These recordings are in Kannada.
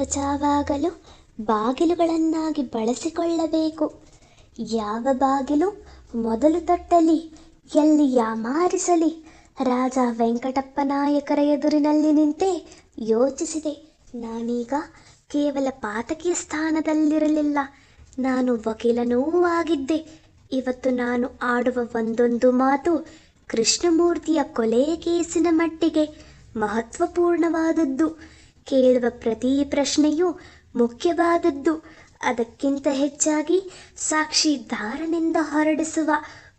ಬಚಾವಾಗಲು ಬಾಗಿಲುಗಳನ್ನಾಗಿ ಬಳಸಿಕೊಳ್ಳಬೇಕು. ಯಾವ ಬಾಗಿಲು? ಮೊದಲು ತಟ್ಟಲಿ, ಎಲ್ಲಿ ಯಾಮಾರಿಸಲಿ. ರಾಜ ವೆಂಕಟಪ್ಪ ನಾಯಕರ ಎದುರಿನಲ್ಲಿ ನಿಂತೆ ಯೋಚಿಸಿದೆ. ನಾನೀಗ ಕೇವಲ ಪಾತಕಿಯ ಸ್ಥಾನದಲ್ಲಿರಲಿಲ್ಲ. ನಾನು ವಕೀಲನೂ ಆಗಿದ್ದೆ. ಇವತ್ತು ನಾನು ಆಡುವ ಒಂದೊಂದು ಮಾತು ಕೃಷ್ಣಮೂರ್ತಿಯ ಕೊಲೆ ಕೇಸಿನ ಮಟ್ಟಿಗೆ ಮಹತ್ವಪೂರ್ಣವಾದದ್ದು. ಕೇಳುವ ಪ್ರತಿ ಪ್ರಶ್ನೆಯೂ ಮುಖ್ಯವಾದದ್ದು. ಅದಕ್ಕಿಂತ ಹೆಚ್ಚಾಗಿ ಸಾಕ್ಷಿದಾರನಿಂದ ಹೊರಡಿಸುವ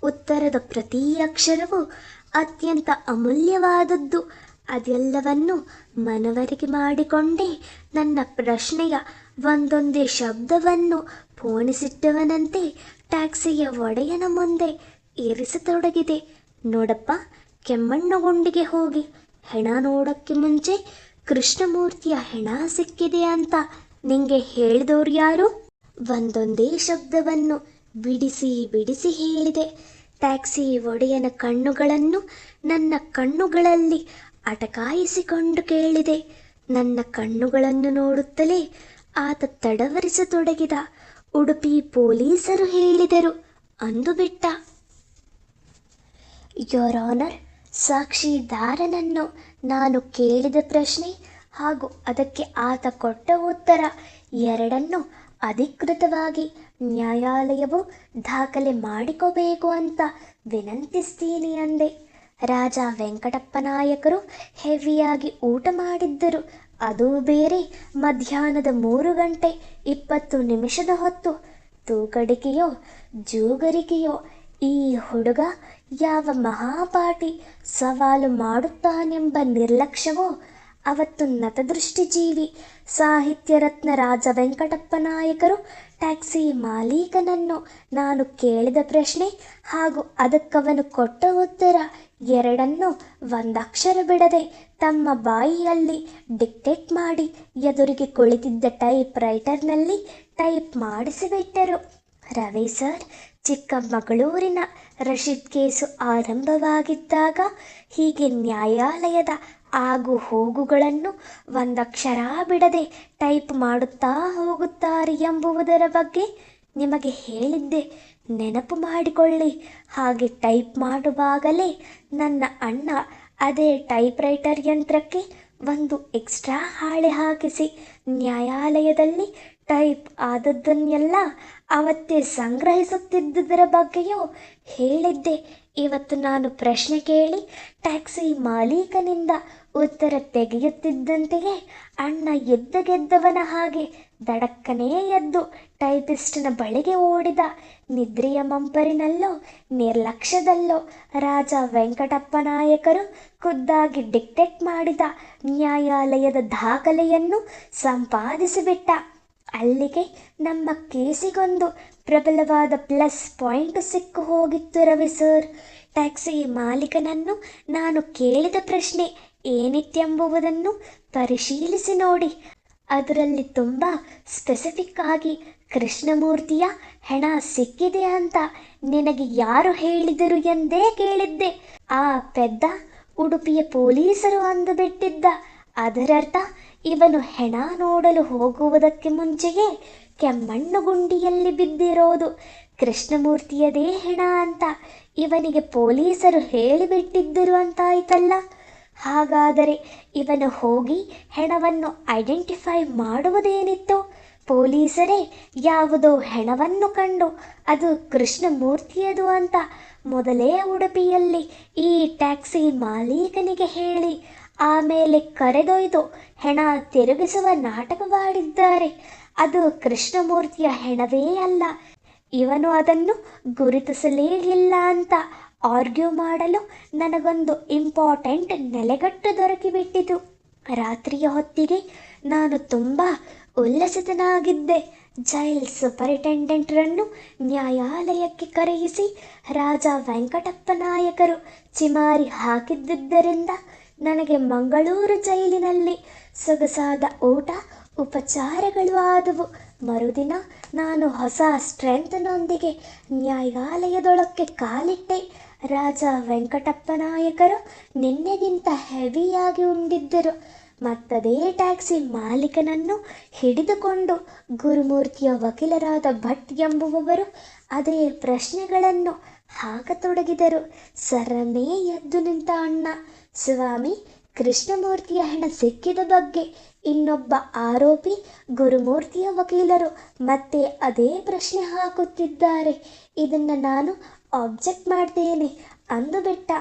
ಉತ್ತರದ ಪ್ರತಿ ಅಕ್ಷರವು ಅತ್ಯಂತ ಅಮೂಲ್ಯವಾದದ್ದು. ಅದೆಲ್ಲವನ್ನು ಮನವರಿಕೆ ಮಾಡಿಕೊಂಡೇ ನನ್ನ ಪ್ರಶ್ನೆಯ ಒಂದೊಂದೇ ಶಬ್ದವನ್ನು ಪೋಣಿಸಿಟ್ಟವನಂತೆ ಟ್ಯಾಕ್ಸಿಯ ಒಡೆಯನ ಮುಂದೆ ಏರಿಸತೊಡಗಿದೆ. ನೋಡಪ್ಪ ಕೆಮ್ಮಣ್ಣಗುಂಡಿಗೆ ಹೋಗಿ. ಹೆಣ ನೋಡೋಕ್ಕೆ ಮುಂಚೆ ಕೃಷ್ಣಮೂರ್ತಿಯ ಹೆಣ ಸಿಕ್ಕಿದೆ ಅಂತ ನಿಂಗೆ ಹೇಳಿದವ್ರು ಯಾರು? ಒಂದೊಂದೇ ಶಬ್ದವನ್ನು ಬಿಡಿಸಿ ಬಿಡಿಸಿ ಹೇಳಿದೆ. ಟ್ಯಾಕ್ಸಿ ಒಡೆಯನ ಕಣ್ಣುಗಳನ್ನು ನನ್ನ ಕಣ್ಣುಗಳಲ್ಲಿ ಅಟಕಾಯಿಸಿಕೊಂಡು ಕೇಳಿದೆ. ನನ್ನ ಕಣ್ಣುಗಳನ್ನು ನೋಡುತ್ತಲೇ ಆತ ತಡವರಿಸತೊಡಗಿದ. ಉಡುಪಿ ಪೊಲೀಸರು ಹೇಳಿದರು ಅಂದು ಬಿಟ್ಟ ಯೋರ್ ಆನರ್ ಸಾಕ್ಷಿದಾರನನ್ನು ನಾನು ಕೇಳಿದ ಪ್ರಶ್ನೆ ಹಾಗೂ ಅದಕ್ಕೆ ಆತ ಕೊಟ್ಟ ಉತ್ತರ ಎರಡನ್ನು ಅಧಿಕೃತವಾಗಿ ನ್ಯಾಯಾಲಯವು ದಾಖಲೆ ಮಾಡಿಕೋಬೇಕು ಅಂತ ವಿನಂತಿಸ್ತೀನಿ ಅಂದೆ. ರಾಜ ವೆಂಕಟಪ್ಪ ನಾಯಕರು ಹೆವಿಯಾಗಿ ಊಟ ಮಾಡಿದ್ದರು. ಅದು ಬೇರೆ ಮಧ್ಯಾಹ್ನದ ಮೂರು ಗಂಟೆ ಇಪ್ಪತ್ತು ನಿಮಿಷದ ಹೊತ್ತು ತೂಕಡಿಕೆಯೋ, ಜೂಗರಿಕೆಯೋ ಈ ಹುಡುಗ ಯಾವ ಮಹಾಪಾಟಿ ಸವಾಲು ಮಾಡುತ್ತಾನೆಂಬ ನಿರ್ಲಕ್ಷ್ಯವೋ ಅವತ್ತು ನತದೃಷ್ಟಿಜೀವಿ. ಸಾಹಿತ್ಯ ರತ್ನ ರಾಜ ವೆಂಕಟಪ್ಪ ನಾಯಕರು ಟ್ಯಾಕ್ಸಿ ಮಾಲೀಕನನ್ನು ನಾನು ಕೇಳಿದ ಪ್ರಶ್ನೆ ಹಾಗೂ ಅದಕ್ಕವನು ಕೊಟ್ಟ ಉತ್ತರ, ಎರಡನ್ನು ಒಂದಕ್ಷರ ಬಿಡದೆ ತಮ್ಮ ಬಾಯಿಯಲ್ಲಿ ಡಿಕ್ಟೇಟ್ ಮಾಡಿ ಎದುರಿಗೆ ಕುಳಿತಿದ್ದ ಟೈಪ್ ರೈಟರ್ನಲ್ಲಿ ಟೈಪ್ ಮಾಡಿಸಿಬಿಟ್ಟರು. ರವಿ ಸರ್ ಚಿಕ್ಕಮಗಳೂರಿನ ರಶೀದ್ ಕೇಸು ಆರಂಭವಾಗಿದ್ದಾಗ ಹೀಗೆ ನ್ಯಾಯಾಲಯದ ಆಗು ಹೋಗುಗಳನ್ನು ಒಂದಕ್ಷರ ಬಿಡದೆ ಟೈಪ್ ಮಾಡುತ್ತಾ ಹೋಗುತ್ತಾರೆ ಎಂಬುವುದರ ಬಗ್ಗೆ ನಿಮಗೆ ಹೇಳಿದ್ದೆ. ನೆನಪು ಮಾಡಿಕೊಳ್ಳಿ. ಹಾಗೆ ಟೈಪ್ ಮಾಡುವಾಗಲೇ ನನ್ನ ಅಣ್ಣ ಅದೇ ಟೈಪ್ ರೈಟರ್ ಯಂತ್ರಕ್ಕೆ ಒಂದು ಎಕ್ಸ್ಟ್ರಾ ಹಾಳೆ ಹಾಕಿಸಿ ನ್ಯಾಯಾಲಯದಲ್ಲಿ ಟೈಪ್ ಆದದ್ದನ್ನೆಲ್ಲ ಅವತ್ತೇ ಸಂಗ್ರಹಿಸುತ್ತಿದ್ದುದರ ಬಗ್ಗೆಯೂ ಹೇಳಿದ್ದೆ. ಇವತ್ತು ನಾನು ಪ್ರಶ್ನೆ ಕೇಳಿ ಟ್ಯಾಕ್ಸಿ ಮಾಲೀಕನಿಂದ ಉತ್ತರ ತೆಗೆಯುತ್ತಿದ್ದಂತೆಯೇ ಅಣ್ಣ ಎದ್ದು ಗೆದ್ದವನ ಹಾಗೆ ದಡಕ್ಕನೇ ಎದ್ದು ಟೈಪಿಸ್ಟನ ಬಳಿಗೆ ಓಡಿದ ನಿದ್ರೆಯ ಮಂಪರಿನಲ್ಲೋ, ನಿರ್ಲಕ್ಷ್ಯದಲ್ಲೋ ರಾಜ ವೆಂಕಟಪ್ಪ ನಾಯಕರು ಖುದ್ದಾಗಿ ಡಿಕ್ಟೆಕ್ಟ್ ಮಾಡಿದ ನ್ಯಾಯಾಲಯದ ದಾಖಲೆಯನ್ನು ಸಂಪಾದಿಸಿಬಿಟ್ಟ. ಅಲ್ಲಿಗೆ ನಮ್ಮ ಕೇಸಿಗೊಂದು ಪ್ರಬಲವಾದ ಪ್ಲಸ್ ಪಾಯಿಂಟ್ ಸಿಕ್ಕು ಹೋಗಿತ್ತು ರವಿ ಸರ್. ಟ್ಯಾಕ್ಸಿ ಮಾಲೀಕನನ್ನು ನಾನು ಕೇಳಿದ ಪ್ರಶ್ನೆ ಏನಿತ್ತೆಂಬುವುದನ್ನು ಪರಿಶೀಲಿಸಿ ನೋಡಿ. ಅದರಲ್ಲಿ ತುಂಬ ಸ್ಪೆಸಿಫಿಕ್ ಆಗಿ ಕೃಷ್ಣಮೂರ್ತಿಯ ಹೆಣ ಸಿಕ್ಕಿದೆ ಅಂತ ನಿನಗೆ ಯಾರು ಹೇಳಿದರು ಎಂದೇ ಕೇಳಿದ್ದೆ. ಆ ಪೆದ್ದ ಉಡುಪಿಯ ಪೊಲೀಸರು ಅಂದು ಬಿಟ್ಟಿದ್ದ ಅದರರ್ಥ ಇವನು ಹೆಣ ನೋಡಲು ಹೋಗುವುದಕ್ಕೆ ಮುಂಚೆಯೇ ಕೆಮ್ಮಣ್ಣು ಗುಂಡಿಯಲ್ಲಿ ಬಿದ್ದಿರೋದು. ಕೃಷ್ಣಮೂರ್ತಿಯದೇ ಹೆಣ ಅಂತ ಇವನಿಗೆ ಪೊಲೀಸರು ಹೇಳಿಬಿಟ್ಟಿದ್ದರು ಅಂತಾಯ್ತಲ್ಲ. ಹಾಗಾದರೆ ಇವನು ಹೋಗಿ ಹೆಣವನ್ನು ಐಡೆಂಟಿಫೈ ಮಾಡುವುದೇನಿತ್ತು? ಪೊಲೀಸರೇ, ಯಾವುದೋ ಹೆಣವನ್ನು ಕಂಡು ಅದು ಕೃಷ್ಣಮೂರ್ತಿಯದು ಅಂತ ಮೊದಲೇ ಉಡುಪಿಯಲ್ಲಿ ಈ ಟ್ಯಾಕ್ಸಿ ಮಾಲೀಕನಿಗೆ ಹೇಳಿ ಆಮೇಲೆ ಕರೆದೊಯ್ದು ಹೆಣ ತಿರುಗಿಸುವ ನಾಟಕವಾಡಿದ್ದಾರೆ. ಅದು ಕೃಷ್ಣಮೂರ್ತಿಯ ಹೆಣವೇ ಅಲ್ಲ. ಇವನು ಅದನ್ನು ಗುರುತಿಸಲೇ ಇಲ್ಲ ಅಂತ ಆರ್ಗ್ಯೂ ಮಾಡಲು ನನಗೊಂದು ಇಂಪಾರ್ಟೆಂಟ್ ನೆಲೆಗಟ್ಟು ದೊರಕಿಬಿಟ್ಟಿತು. ರಾತ್ರಿಯ ಹೊತ್ತಿಗೆ ನಾನು ತುಂಬ ಉಲ್ಲಸಿತನಾಗಿದ್ದೆ. ಜೈಲ್ ಸೂಪರಿಂಟೆಂಡೆಂಟ್ರನ್ನು ನ್ಯಾಯಾಲಯಕ್ಕೆ ಕರೆಯಿಸಿ ರಾಜ ವೆಂಕಟಪ್ಪ ನಾಯಕರು ಚಿಮಾರಿ ಹಾಕಿದ್ದುದರಿಂದ ನನಗೆ ಮಂಗಳೂರು ಜೈಲಿನಲ್ಲಿ ಸೊಗಸಾದ ಊಟ, ಉಪಚಾರಗಳು ಆದವು. ಮರುದಿನ ನಾನು ಹೊಸ ಸ್ಟ್ರೆಂತ್ನೊಂದಿಗೆ ನ್ಯಾಯಾಲಯದೊಳಕ್ಕೆ ಕಾಲಿಟ್ಟೆ. ರಾಜ ವೆಂಕಟಪ್ಪ ನಾಯಕರು ನಿನ್ನೆಗಿಂತ ಹೆವಿಯಾಗಿ ಉಂಡಿದ್ದರು. ಮತ್ತದೇ ಟ್ಯಾಕ್ಸಿ ಮಾಲೀಕನನ್ನು ಹಿಡಿದುಕೊಂಡು ಗುರುಮೂರ್ತಿಯ ವಕೀಲರಾದ ಭಟ್ ಎಂಬುವವರು ಅದೇ ಪ್ರಶ್ನೆಗಳನ್ನು ಹಾಕತೊಡಗಿದರು. ಸರನೇ ಎದ್ದು ನಿಂತ ಅಣ್ಣ ಸ್ವಾಮಿ, ಕೃಷ್ಣಮೂರ್ತಿಯ ಹಣ ಸಿಕ್ಕಿದ ಬಗ್ಗೆ ಇನ್ನೊಬ್ಬ ಆರೋಪಿ, ಗುರುಮೂರ್ತಿಯ ವಕೀಲರು ಮತ್ತೆ ಅದೇ ಪ್ರಶ್ನೆ ಹಾಕುತ್ತಿದ್ದಾರೆ. ಇದನ್ನು ನಾನು ಆಬ್ಜೆಕ್ಟ್ ಮಾಡ್ತೇನೆ ಅಂದುಬಿಟ್ಟ.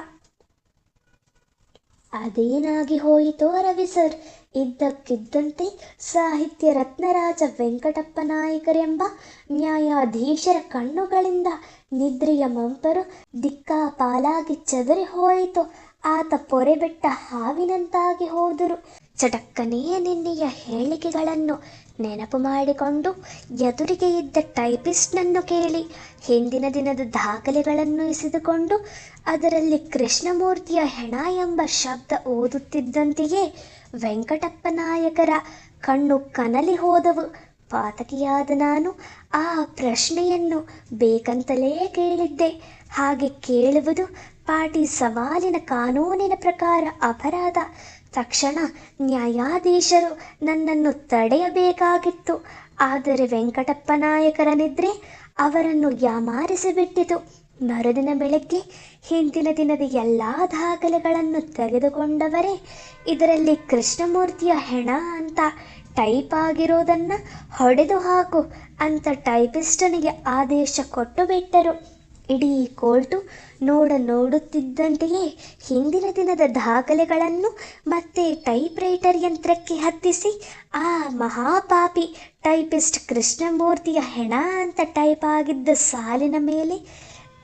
ಅದೇನಾಗಿ ಹೋಯಿತೋ ರವಿ ಸರ್? ಇದ್ದಕ್ಕಿದ್ದಂತೆ ಸಾಹಿತ್ಯ ರತ್ನರಾಜ ವೆಂಕಟಪ್ಪ ನಾಯಕರೆಂಬ ನ್ಯಾಯಾಧೀಶರ ಕಣ್ಣುಗಳಿಂದ ನಿದ್ರೆಯ ಮಂಪರು ದಿಕ್ಕಾಪಾಲಾಗಿ ಚದರಿ ಹೋಯಿತು. ಆತ ಪೊರೆಬಿಟ್ಟ ಹಾವಿನಂತಾಗಿ ಹೋದರು. ಚಟಕ್ಕನೆಯ ನಿನ್ನೆಯ ಹೇಳಿಕೆಗಳನ್ನು ನೆನಪು ಮಾಡಿಕೊಂಡು ಎದುರಿಗೆ ಇದ್ದ ಟೈಪಿಸ್ಟ್ನನ್ನು ಕೇಳಿ ಹಿಂದಿನ ದಿನದ ದಾಖಲೆಗಳನ್ನು ಎಸೆದುಕೊಂಡು ಅದರಲ್ಲಿ ಕೃಷ್ಣಮೂರ್ತಿಯ ಹೆಣ ಎಂಬ ಶಬ್ದ ಓದುತ್ತಿದ್ದಂತೆಯೇ ವೆಂಕಟಪ್ಪ ನಾಯಕರ ಕಣ್ಣು ಕನಲಿ ಹೋದವು. ಪಾತಕಿಯಾದ ನಾನು ಆ ಪ್ರಶ್ನೆಯನ್ನು ಬೇಕಂತಲೇ ಕೇಳಿದ್ದೆ. ಹಾಗೆ ಕೇಳುವುದು ಪಾಟಿ ಸವಾಲಿನ ಕಾನೂನಿನ ಪ್ರಕಾರ ಅಪರಾಧ. ತಕ್ಷಣ ನ್ಯಾಯಾಧೀಶರು ನನ್ನನ್ನು ತಡೆಯಬೇಕಾಗಿತ್ತು. ಆದರೆ ವೆಂಕಟಪ್ಪ ನಾಯಕರ ನಿದ್ರೆ ಅವರನ್ನು ಯಾಮಾರಿಸಿಬಿಟ್ಟಿತು. ಮರುದಿನ ಬೆಳಗ್ಗೆ ಹಿಂದಿನ ದಿನದ ಎಲ್ಲ ದಾಖಲೆಗಳನ್ನು ತೆಗೆದುಕೊಂಡವರೇ, ಇದರಲ್ಲಿ ಕೃಷ್ಣಮೂರ್ತಿಯ ಹೆಣ ಅಂತ ಟೈಪ್ ಆಗಿರೋದನ್ನು ಹೊಡೆದು ಹಾಕು ಅಂತ ಟೈಪಿಸ್ಟನಿಗೆ ಆದೇಶ ಕೊಟ್ಟು ಬಿಟ್ಟರು. ಇಡೀ ಕೋರ್ಟು ನೋಡ ನೋಡುತ್ತಿದ್ದಂತೆಯೇ ಹಿಂದಿನ ದಿನದ ದಾಖಲೆಗಳನ್ನು ಮತ್ತೆ ಟೈಪ್ ರೈಟರ್ ಯಂತ್ರಕ್ಕೆ ಹತ್ತಿಸಿ, ಆ ಮಹಾಪಾಪಿ ಟೈಪಿಸ್ಟ್ ಕೃಷ್ಣಮೂರ್ತಿಯ ಹೆಣ ಅಂತ ಟೈಪ್ ಆಗಿದ್ದ ಸಾಲಿನ ಮೇಲೆ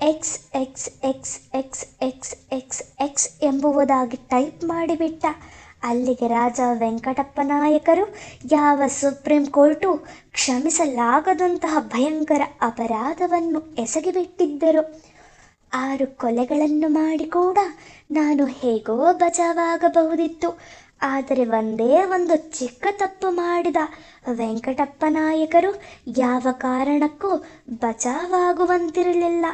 X X X X X X X ಎಂಬುವುದಾಗಿ type ಮಾಡಿಬಿಟ್ಟ. ಅಲ್ಲಿಗೆ ರಾಜ ವೆಂಕಟಪ್ಪ ನಾಯಕರು ಯಾವ ಸುಪ್ರೀಂ ಕೋರ್ಟು ಕ್ಷಮಿಸಲಾಗದಂತಹ ಭಯಂಕರ ಅಪರಾಧವನ್ನು ಎಸಗಿಬಿಟ್ಟಿದ್ದರು. ಆರು ಕೊಲೆಗಳನ್ನು ಮಾಡಿ ಕೂಡ ನಾನು ಹೇಗೋ ಬಚಾವಾಗಬಹುದಿತ್ತು. ಆದರೆ ಒಂದೇ ಒಂದು ಚಿಕ್ಕ ತಪ್ಪು ಮಾಡಿದ ವೆಂಕಟಪ್ಪ ನಾಯಕರು ಯಾವ ಕಾರಣಕ್ಕೂ ಬಚಾವಾಗುವಂತಿರಲಿಲ್ಲ.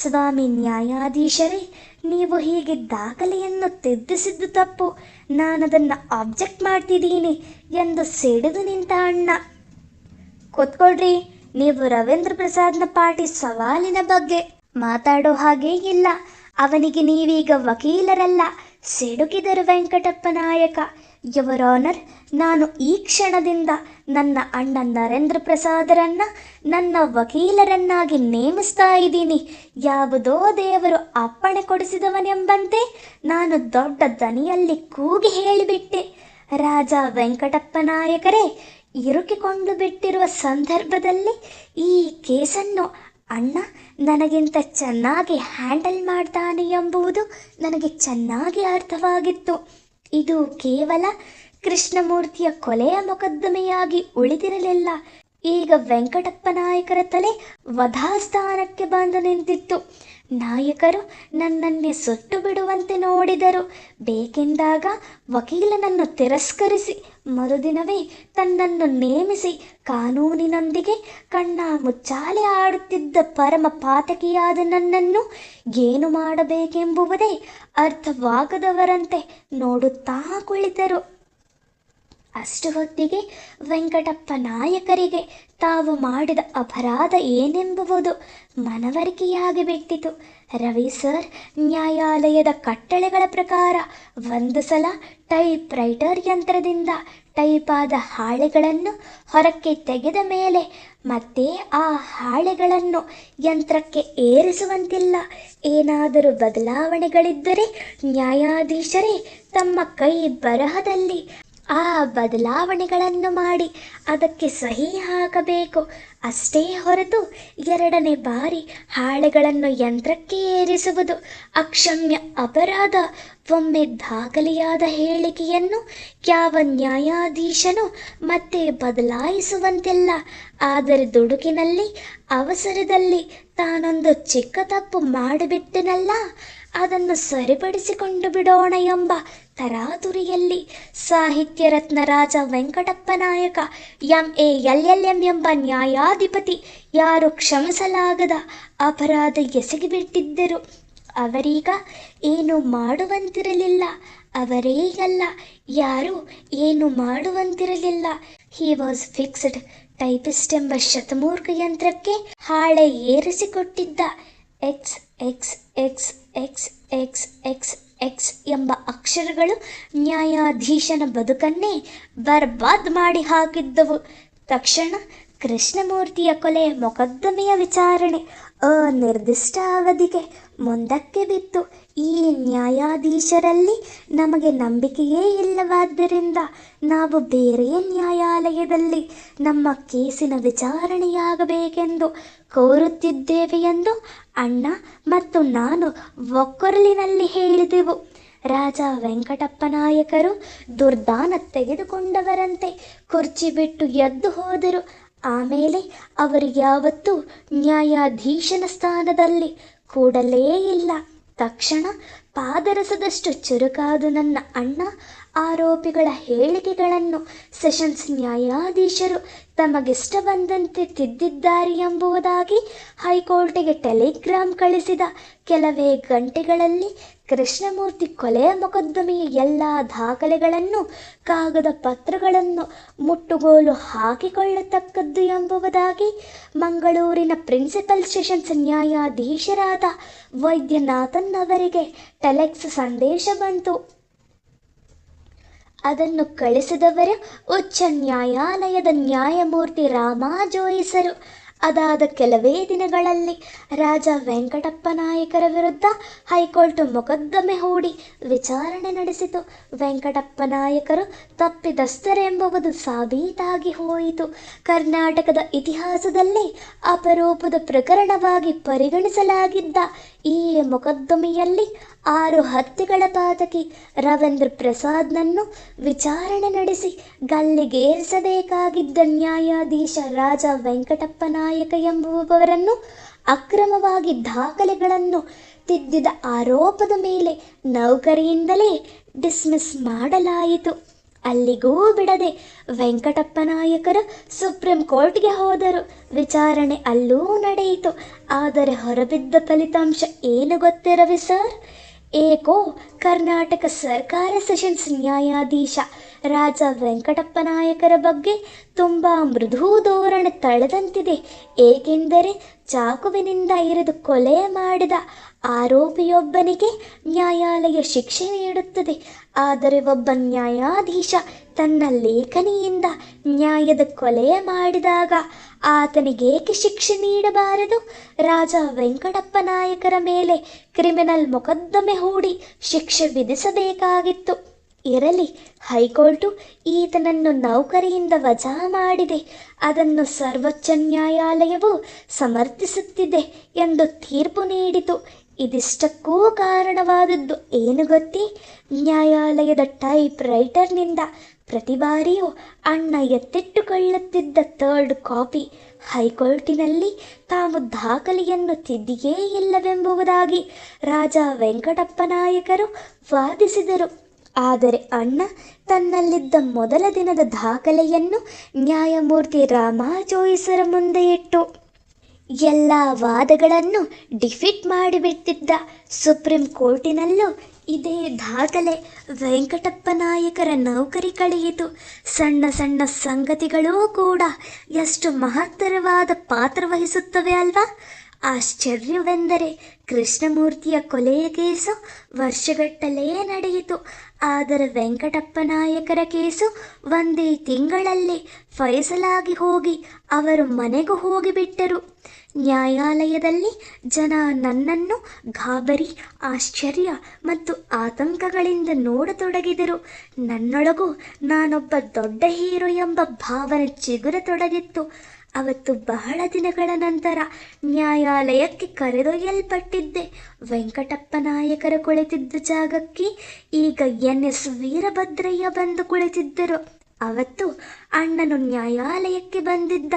ಸ್ವಾಮಿ ನ್ಯಾಯಾಧೀಶರೇ, ನೀವು ಹೀಗೆ ದಾಖಲೆಯನ್ನು ತಿದ್ದಿಸಿದ್ದು ತಪ್ಪು. ನಾನದನ್ನು ಆಬ್ಜೆಕ್ಟ್ ಮಾಡ್ತಿದ್ದೀನಿ ಎಂದು ಸಿಡಿದು ನಿಂತ ಅಣ್ಣ. ಕೂತ್ಕೊಳ್ರಿ, ನೀವು ರವೀಂದ್ರ ಪ್ರಸಾದ್ನ ಪಾಟಿ ಸವಾಲಿನ ಬಗ್ಗೆ. ಮಾತಾಡೋ ಹಾಗೇ ಇಲ್ಲ. ಅವನಿಗೆ ನೀವೀಗ ವಕೀಲರಲ್ಲ. ಸಿಡುಕಿದರು ವೆಂಕಟಪ್ಪ ನಾಯಕ. ಯುವರ್ ಆನರ್ ನಾನು ಈ ಕ್ಷಣದಿಂದ ನನ್ನ ಅಣ್ಣ ನರೇಂದ್ರ ಪ್ರಸಾದರನ್ನ, ನನ್ನ ವಕೀಲರನ್ನಾಗಿ ನೇಮಿಸ್ತಾ ಇದ್ದೀನಿ. ಯಾವುದೋ ದೇವರು ಅಪ್ಪಣೆ ಕೊಡಿಸಿದವನೆಂಬಂತೆ ನಾನು ದೊಡ್ಡ ದನಿಯಲ್ಲಿ ಕೂಗಿ ಹೇಳಿಬಿಟ್ಟೆ. ರಾಜ ವೆಂಕಟಪ್ಪ ನಾಯಕರೇ, ಇರುಕಿಕೊಂಡು ಬಿಟ್ಟಿರುವ ಸಂದರ್ಭದಲ್ಲಿ ಈ ಕೇಸನ್ನು ಅಣ್ಣ, ನನಗಿಂತ ಚೆನ್ನಾಗಿ ಹ್ಯಾಂಡಲ್ ಮಾಡ್ತಾನೆ ಎಂಬುದು ನನಗೆ ಚೆನ್ನಾಗಿ ಅರ್ಥವಾಗಿತ್ತು. ಇದು ಕೇವಲ ಕೃಷ್ಣಮೂರ್ತಿಯ ಕೊಲೆಯ ಮೊಕದ್ದಮೆಯಾಗಿ ಉಳಿದಿರಲಿಲ್ಲ. ಈಗ ವೆಂಕಟಪ್ಪ ನಾಯಕರ ತಲೆ ವಧಾಸ್ಥಾನಕ್ಕೆ ಬಂದು ನಿಂತಿತ್ತು. ನಾಯಕರು ನನ್ನನ್ನೇ ಸುಟ್ಟು ಬಿಡುವಂತೆ ನೋಡಿದರು. ಬೇಕೆಂದಾಗ ವಕೀಲನನ್ನು ತಿರಸ್ಕರಿಸಿ ಮರುದಿನವೇ ತನ್ನನ್ನು ನೇಮಿಸಿ ಕಾನೂನಿನೊಂದಿಗೆ ಕಣ್ಣ ಮುಚ್ಚಾಲೆ ಆಡುತ್ತಿದ್ದ ಪರಮ ಪಾತಕಿಯಾದ ನನ್ನನ್ನು ಏನು ಮಾಡಬೇಕೆಂಬುವುದೇ ಅರ್ಥವಾಗದವರಂತೆ ನೋಡುತ್ತಾ ಕುಳಿತರು. ಅಷ್ಟು ಹೊತ್ತಿಗೆ ವೆಂಕಟಪ್ಪ ನಾಯಕರಿಗೆ ತಾವು ಮಾಡಿದ ಅಪರಾಧ ಏನೆಂಬುವುದು ಮನವರಿಕೆಯಾಗಿ ಬಿಟ್ಟಿತು. ರವಿ ಸರ್, ನ್ಯಾಯಾಲಯದ ಕಟ್ಟಳೆಗಳ ಪ್ರಕಾರ ಒಂದು ಸಲ ಟೈಪ್ ರೈಟರ್ ಯಂತ್ರದಿಂದ ಟೈಪ್ ಆದ ಹಾಳೆಗಳನ್ನು ಹೊರಕ್ಕೆ ತೆಗೆದ ಮೇಲೆ ಮತ್ತೆ ಆ ಹಾಳೆಗಳನ್ನು ಯಂತ್ರಕ್ಕೆ ಏರಿಸುವಂತಿಲ್ಲ. ಏನಾದರೂ ಬದಲಾವಣೆಗಳಿದ್ದರೆ ನ್ಯಾಯಾಧೀಶರೇ ತಮ್ಮ ಕೈ ಬರಹದಲ್ಲಿ ಆ ಬದಲಾವಣೆಗಳನ್ನು ಮಾಡಿ ಅದಕ್ಕೆ ಸಹಿ ಹಾಕಬೇಕು. ಅಷ್ಟೇ ಹೊರತು ಎರಡನೇ ಬಾರಿ ಹಾಳೆಗಳನ್ನು ಯಂತ್ರಕ್ಕೆ ಏರಿಸುವುದು ಅಕ್ಷಮ್ಯ ಅಪರಾಧ. ಒಮ್ಮೆ ದಾಖಲೆಯಾದ ಹೇಳಿಕೆಯನ್ನು ಯಾವ ನ್ಯಾಯಾಧೀಶನು ಮತ್ತೆ ಬದಲಾಯಿಸುವಂತಿಲ್ಲ, ಆದರೆ ದುಡುಕಿನಲ್ಲಿ, ಅವಸರದಲ್ಲಿ ತಾನೊಂದು ಚಿಕ್ಕ ತಪ್ಪು ಮಾಡಿಬಿಟ್ಟೆನಲ್ಲ, ಅದನ್ನು ಸರಿಪಡಿಸಿಕೊಂಡು ಬಿಡೋಣ ಎಂಬ ತರಾತುರಿಯಲ್ಲಿ ಸಾಹಿತ್ಯ Ratna Raja Venkatappa Nayaka, M. A. L. L. M. ಎಂಬ ನ್ಯಾಯಾಧಿಪತಿ ಯಾರು ಕ್ಷಮಿಸಲಾಗದ ಅಪರಾಧ ಎಸಗಿಬಿಟ್ಟಿದ್ದರು. ಅವರೀಗ ಏನು ಮಾಡುವಂತಿರಲಿಲ್ಲ. ಅವರೇ ಅಲ್ಲ, ಯಾರು ಏನು ಮಾಡುವಂತಿರಲಿಲ್ಲ. ಹಿ ವಾಸ್ ಫಿಕ್ಸ್ಡ್ ಟೈಪಿಸ್ಟ್ ಎಂಬ ಶತಮೂರ್ಖ ಯಂತ್ರಕ್ಕೆ ಹಾಳೆ ಏರಿಸಿಕೊಟ್ಟಿದ್ದ. X X X X X X X ಎಂಬ ಅಕ್ಷರಗಳು ನ್ಯಾಯಾಧೀಶನ ಬದುಕನ್ನೇ ಬರ್ಬಾದ್ ಮಾಡಿ ಹಾಕಿದ್ದವು. ತಕ್ಷಣ ಕೃಷ್ಣಮೂರ್ತಿಯ ಕೊಲೆ ಮೊಕದ್ದಮೆಯ ವಿಚಾರಣೆ ಅನಿರ್ದಿಷ್ಟ ಅವಧಿಗೆ ಮುಂದಕ್ಕೆ ಬಿತ್ತು. ಈ ನ್ಯಾಯಾಧೀಶರಲ್ಲಿ ನಮಗೆ ನಂಬಿಕೆಯೇ ಇಲ್ಲವಾದ್ದರಿಂದ ನಾವು ಬೇರೆ ನ್ಯಾಯಾಲಯದಲ್ಲಿ ನಮ್ಮ ಕೇಸಿನ ವಿಚಾರಣೆಯಾಗಬೇಕೆಂದು ಕೋರುತ್ತಿದ್ದೇವೆ ಎಂದು ಅಣ್ಣ ಮತ್ತು ನಾನು ಒಕ್ಕೊರಲಿನಲ್ಲಿ ಹೇಳಿದೆವು. ರಾಜ ವೆಂಕಟಪ್ಪ ನಾಯಕರು ದುರ್ದಾನ ತೆಗೆದುಕೊಂಡವರಂತೆ ಕುರ್ಚಿ ಬಿಟ್ಟು ಎದ್ದು ಹೋದರು. ಆಮೇಲೆ ಅವರು ಯಾವತ್ತೂ ನ್ಯಾಯಾಧೀಶನ ಸ್ಥಾನದಲ್ಲಿ ಕೂಡಲೇ ಇಲ್ಲ. ತಕ್ಷಣ ಪಾದರಸದಷ್ಟು ಚುರುಕಾದ ನನ್ನ ಅಣ್ಣ ಆರೋಪಿಗಳ ಹೇಳಿಕೆಗಳನ್ನು ಸೆಷನ್ಸ್ ನ್ಯಾಯಾಧೀಶರು ತಮಗಿಷ್ಟ ಬಂದಂತೆ ತಿದ್ದಿದ್ದಾರೆ ಎಂಬುದಾಗಿ ಹೈಕೋರ್ಟಿಗೆ ಟೆಲಿಗ್ರಾಮ್ ಕಳಿಸಿದ. ಕೆಲವೇ ಗಂಟೆಗಳಲ್ಲಿ ಕೃಷ್ಣಮೂರ್ತಿ ಕೊಲೆಯ ಮೊಕದ್ದಮೆಯ ಎಲ್ಲ ದಾಖಲೆಗಳನ್ನು, ಕಾಗದ ಪತ್ರಗಳನ್ನು ಮುಟ್ಟುಗೋಲು ಹಾಕಿಕೊಳ್ಳತಕ್ಕದ್ದು ಎಂಬುದಾಗಿ ಮಂಗಳೂರಿನ ಪ್ರಿನ್ಸಿಪಲ್ ಸೆಷನ್ಸ್ ನ್ಯಾಯಾಧೀಶರಾದ ವೈದ್ಯನಾಥನ್ ಅವರಿಗೆ ಟೆಲೆಕ್ಸ್ ಸಂದೇಶ ಬಂತು. ಅದನ್ನು ಕಳಿಸಿದವರು ಉಚ್ಚ ನ್ಯಾಯಾಲಯದ ನ್ಯಾಯಮೂರ್ತಿ ರಾಮಾ ಜೋಯಿಸರು ಅದಾದ ಕೆಲವೇ ದಿನಗಳಲ್ಲಿ ರಾಜ ವೆಂಕಟಪ್ಪ ನಾಯಕರ ವಿರುದ್ಧ ಹೈಕೋರ್ಟ್ ಮೊಕದ್ದಮೆ ಹೂಡಿ ವಿಚಾರಣೆ ನಡೆಸಿತು. ವೆಂಕಟಪ್ಪ ನಾಯಕರು ತಪ್ಪಿದಸ್ತರೆಂಬುವುದು ಸಾಬೀತಾಗಿ ಹೋಯಿತು. ಕರ್ನಾಟಕದ ಇತಿಹಾಸದಲ್ಲಿ ಅಪರೂಪದ ಪ್ರಕರಣವಾಗಿ ಪರಿಗಣಿಸಲಾಗಿದ್ದ ಈ ಮೊಕದ್ದಮೆಯಲ್ಲಿ ಆರು ಹತ್ಯೆಗಳ ಪಾತಕಿ ರವೀಂದ್ರ ಪ್ರಸಾದ್ನನ್ನು ವಿಚಾರಣೆ ನಡೆಸಿ ಗಲ್ಲಿಗೇರಿಸಬೇಕಾಗಿದ್ದ ನ್ಯಾಯಾಧೀಶ ರಾಜ ವೆಂಕಟಪ್ಪ ನಾಯಕ ಎಂಬುವವರನ್ನು ಅಕ್ರಮವಾಗಿ ದಾಖಲೆಗಳನ್ನು ತಿದ್ದಿದ ಆರೋಪದ ಮೇಲೆ ನೌಕರಿಯಿಂದಲೇ ಡಿಸ್ಮಿಸ್ ಮಾಡಲಾಯಿತು. ಅಲ್ಲಿಗೂ ಬಿಡದೆ ವೆಂಕಟಪ್ಪ ನಾಯಕರು ಸುಪ್ರೀಂ ಕೋರ್ಟ್ಗೆ ಹೋದರು. ವಿಚಾರಣೆ ಅಲ್ಲೂ ನಡೆಯಿತು. ಆದರೆ ಹೊರಬಿದ್ದ ಫಲಿತಾಂಶ ಏನು ಗೊತ್ತಿರವಿ ಸರ್? ಏಕೋ, ಕರ್ನಾಟಕ ಸರ್ಕಾರ ಸೆಷನ್ಸ್ ನ್ಯಾಯಾಧೀಶ ರಾಜ ವೆಂಕಟಪ್ಪ ನಾಯಕರ ಬಗ್ಗೆ ತುಂಬ ಮೃದು ಧೋರಣೆ ತಳೆದಂತಿದೆ. ಏಕೆಂದರೆ ಚಾಕುವಿನಿಂದ ಇರಿದು ಕೊಲೆ ಮಾಡಿದ ಆರೋಪಿಯೊಬ್ಬನಿಗೆ ನ್ಯಾಯಾಲಯ ಶಿಕ್ಷೆ ನೀಡುತ್ತದೆ. ಆದರೆ ಒಬ್ಬ ನ್ಯಾಯಾಧೀಶ ತನ್ನ ಲೇಖನಿಯಿಂದ ನ್ಯಾಯದ ಕೊಲೆ ಮಾಡಿದಾಗ ಆತನಿಗೇಕೆ ಶಿಕ್ಷೆ ನೀಡಬಾರದು? ರಾಜ ವೆಂಕಟಪ್ಪ ನಾಯಕರ ಮೇಲೆ ಕ್ರಿಮಿನಲ್ ಮೊಕದ್ದಮೆ ಹೂಡಿ ಶಿಕ್ಷೆ ವಿಧಿಸಬೇಕಾಗಿತ್ತು. ಇರಲಿ. ಹೈಕೋರ್ಟು ಈತನನ್ನು ನೌಕರಿಯಿಂದ ವಜಾ ಮಾಡಿದೆ. ಅದನ್ನು ಸರ್ವೋಚ್ಚ ನ್ಯಾಯಾಲಯವು ಸಮರ್ಥಿಸುತ್ತಿದೆ ಎಂದು ತೀರ್ಪು ನೀಡಿತು. ಇದಿಷ್ಟಕ್ಕೂ ಕಾರಣವಾದದ್ದು ಏನು ಗೊತ್ತೇ? ನ್ಯಾಯಾಲಯದ ಟೈಪ್ ರೈಟರ್ನಿಂದ ಪ್ರತಿ ಬಾರಿಯೂ ಅಣ್ಣ ಎತ್ತಿಟ್ಟುಕೊಳ್ಳುತ್ತಿದ್ದ ಥರ್ಡ್ ಕಾಪಿ ಹೈಕೋರ್ಟಿನಲ್ಲಿ ತಾವು ದಾಖಲೆಯನ್ನು ತಿದ್ದಿಯೇ ಇಲ್ಲವೆಂಬುದಾಗಿ ರಾಜ ವೆಂಕಟಪ್ಪ ನಾಯಕರು ವಾದಿಸಿದರು. ಆದರೆ ಅಣ್ಣ ತನ್ನಲ್ಲಿದ್ದ ಮೊದಲ ದಿನದ ದಾಖಲೆಯನ್ನು ನ್ಯಾಯಮೂರ್ತಿ ರಾಮಾ ಜೋಯಿಸರ ಮುಂದೆ ಇಟ್ಟು, ಎಲ್ಲ ವಾದಗಳನ್ನು ಡಿಫೀಟ್ ಮಾಡಿಬಿಟ್ಟಿದ್ದ ಸುಪ್ರೀಂ ಕೋರ್ಟಿನಲ್ಲೂ ಇದೇ ದಾಖಲೆ ವೆಂಕಟಪ್ಪ ನಾಯಕರ ನೌಕರಿ ಕಳೆಯಿತು. ಸಣ್ಣ ಸಣ್ಣ ಸಂಗತಿಗಳೂ ಕೂಡ ಎಷ್ಟು ಮಹತ್ತರವಾದ ಪಾತ್ರ ವಹಿಸುತ್ತವೆ ಅಲ್ವಾ? ಆಶ್ಚರ್ಯವೆಂದರೆ ಕೃಷ್ಣಮೂರ್ತಿಯ ಕೊಲೆಯ ಕೇಸು ವರ್ಷಗಟ್ಟಲೇ ನಡೆಯಿತು. ಆದರೆ ವೆಂಕಟಪ್ಪ ನಾಯಕರ ಕೇಸು ಒಂದೇ ತಿಂಗಳಲ್ಲಿ ಫೈಸಲಾಗಿ ಹೋಗಿ ಅವರು ಮನೆಗೂ ಹೋಗಿಬಿಟ್ಟರು ನ್ಯಾಯಾಲಯದಲ್ಲಿ ಜನ ನನ್ನನ್ನು ಗಾಬರಿ, ಆಶ್ಚರ್ಯ ಮತ್ತು ಆತಂಕಗಳಿಂದ ನೋಡತೊಡಗಿದರು. ನನ್ನೊಳಗೂ ನಾನೊಬ್ಬ ದೊಡ್ಡ ಹೀರೋ ಎಂಬ ಭಾವನೆ ಚಿಗುರತೊಡಗಿತ್ತು. ಅವತ್ತು ಬಹಳ ದಿನಗಳ ನಂತರ ನ್ಯಾಯಾಲಯಕ್ಕೆ ಕರೆದೊಯ್ಯಲ್ಪಟ್ಟಿದ್ದೆ. ವೆಂಕಟಪ್ಪ ನಾಯಕರ ಕುಳಿತಿದ್ದ ಜಾಗಕ್ಕೆ ಈಗ ಎನ್ ಎಸ್ ವೀರಭದ್ರಯ್ಯ ಬಂದು ಕುಳಿತಿದ್ದರು. ಅವತ್ತು ಅಣ್ಣನು ನ್ಯಾಯಾಲಯಕ್ಕೆ ಬಂದಿದ್ದ.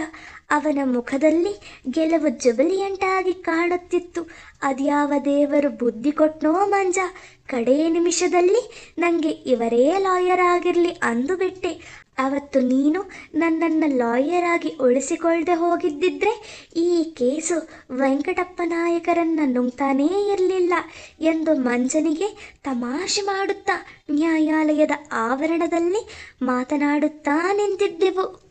ಅವನ ಮುಖದಲ್ಲಿ ಗೆಲುವು ಜುಬಿಲಿಯಂಟಾಗಿ ಕಾಣುತ್ತಿತ್ತು. ಅದ್ಯಾವ ದೇವರು ಬುದ್ಧಿ ಕೊಟ್ಟನೋ ಮಂಜ, ಕಡೇ ನಿಮಿಷದಲ್ಲಿ ನನಗೆ ಇವರೇ ಲಾಯರ್ ಆಗಿರಲಿ ಅಂದುಬಿಟ್ಟೆ. ಅವತ್ತು ನೀನು ನನ್ನನ್ನು ಲಾಯರ್ ಆಗಿ ಉಳಿಸಿಕೊಳ್ಳದೆ ಹೋಗಿದ್ದಿದ್ರೆ ಈ ಕೇಸು ವೆಂಕಟಪ್ಪ ನಾಯಕರನ್ನ ನುಂಗ್ತಾನೇ ಇರಲಿಲ್ಲ ಎಂದು ಮಂಜನಿಗೆ ತಮಾಷೆ ಮಾಡುತ್ತಾ ನ್ಯಾಯಾಲಯದ ಆವರಣದಲ್ಲಿ ಮಾತನಾಡುತ್ತಾ ನಿಂತಿದ್ದೆವು.